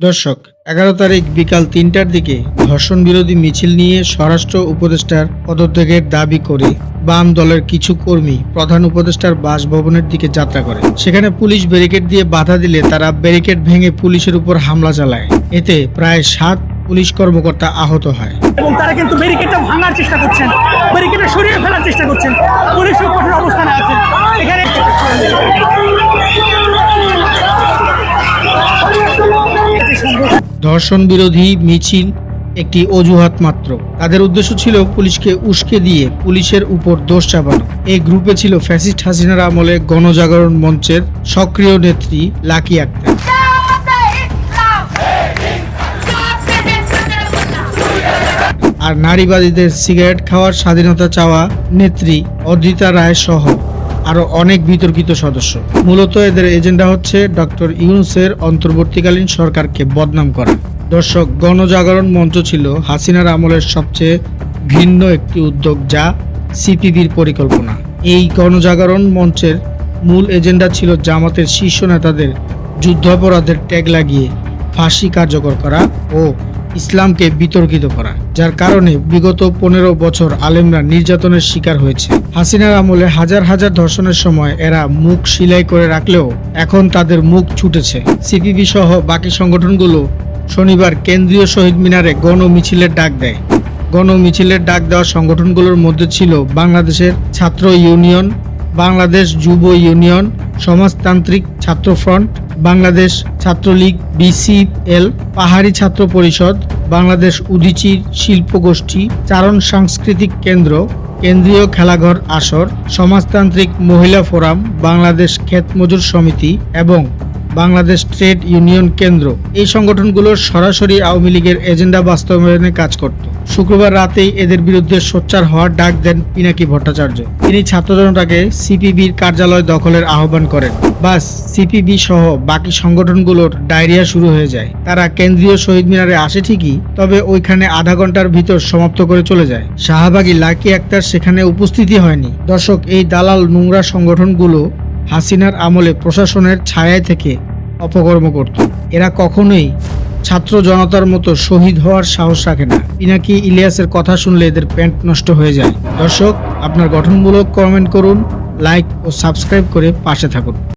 দর্শক, এগারো তারিখ বিকাল তিনটার দিকে ধর্ষণ বিরোধী মিছিল নিয়ে স্বরাষ্ট্র উপদেষ্টার পদত্যাগের দাবি করে বাম দলের কিছু কর্মী প্রধান উপদেষ্টার বাসভবনের দিকে যাত্রা করে। সেখানে পুলিশ ব্যারিকেড দিয়ে বাধা দিলে তারা ব্যারিকেড ভেঙে পুলিশের উপর হামলা চালায়। এতে প্রায় সাত পুলিশ কর্মকর্তা আহত হয়। এবং তারা কিন্তু ব্যারিকেডটা ভাঙার চেষ্টা করছেন। ব্যারিকেডটা সরিয়ে ফেলার চেষ্টা করছেন। ধর্ষণ বিরোধী মিছিল একটি অজুহাত মাত্র। তাদের উদ্দেশ্য ছিল পুলিশকে উস্কে দিয়ে পুলিশের উপর দোষ চাপানো। এই গ্রুপে ছিল ফ্যাসিস্ট হাসিনার আমলে গণজাগরণ মঞ্চের সক্রিয় নেত্রী লাকি আক্তার। আর নারীবাদীদের সিগারেট খাওয়ার স্বাধীনতা চাওয়া নেত্রী অদ্রিতা রায় সহ আরও অনেক বিতর্কিত সদস্য। মূলত এদের এজেন্ডা হচ্ছে ডক্টর ইউনুসের অন্তর্বর্তীকালীন সরকারকে বদনাম করা। দর্শক, গণজাগরণ মঞ্চ ছিল হাসিনার আমলের সবচেয়ে ভিন্ন একটি উদ্যোগ যা সিপিবির পরিকল্পনা। এই গণজাগরণ মঞ্চের মূল এজেন্ডা ছিল জামাতের শীর্ষ নেতাদের যুদ্ধাপরাধের ট্যাগ লাগিয়ে ফাঁসি কার্যকর করা ও ইসলামকে বিতর্কিত করা, যার কারণে বিগত পনেরো বছর আলেমরা নির্যাতনের শিকার হয়েছে। হাসিনার আমলে হাজার হাজার ধর্ষণের সময় এরা মুখ সিলাই করে রাখলেও এখন তাদের মুখ ছুটেছে। সিপিবি সহ বাকি সংগঠনগুলো শনিবার কেন্দ্রীয় শহীদ মিনারে গণ মিছিলের ডাক দেয়। গণ মিছিলের ডাক দেওয়া সংগঠনগুলোর মধ্যে ছিল বাংলাদেশের ছাত্র ইউনিয়ন, বাংলাদেশ যুব ইউনিয়ন, সমাজতান্ত্রিক ছাত্র ফ্রন্ট বাংলাদেশ ছাত্রলীগ বিসিএল পাহাড়ি ছাত্র পরিষদ, বাংলাদেশ উদীচির শিল্পগোষ্ঠী, চারণ সাংস্কৃতিক কেন্দ্র, কেন্দ্রীয় খেলাঘর আসর, সমাজতান্ত্রিক মহিলা ফোরাম, বাংলাদেশ ক্ষেত মজুর সমিতি এবং বাংলাদেশ ট্রেড ইউনিয়ন কেন্দ্র। এই সংগঠনগুলো সরাসরি আওয়ামী লীগের এজেন্ডা বাস্তবায়নে কাজ করত। শুক্রবার রাতেই এদের বিরুদ্ধে সোচ্চার হওয়ার ডাক দেন পিনাকি ভট্টাচার্য। তিনি ছাত্র জনতাকে সিপিবির কার্যালয় দখলের আহ্বান করেন। বাস, সিপিবি সহ বাকি সংগঠনগুলোর ডায়রিয়া শুরু হয়ে যায়। তারা কেন্দ্রীয় শহীদ মিনারে আসে ঠিকই, তবে ওইখানে আধা ঘণ্টার ভিতর সমাপ্ত করে চলে যায়। শাহবাগী লাকি আক্তার সেখানে উপস্থিতি হয়নি। দর্শক, এই দালাল নোংরা সংগঠনগুলো হাসিনার আমলে প্রশাসনের ছায়ায় থেকে অপকর্ম করত। এরা কখনোই ছাত্র জনতার মতো শহীদ হওয়ার সাহস রাখে না। পিনাকি ইলিয়াসের কথা শুনলে এদের প্যান্ট নষ্ট হয়ে যায়। দর্শক, আপনার গঠনমূলক কমেন্ট করুন লাইক ও সাবস্ক্রাইব করে পাশে থাকুন।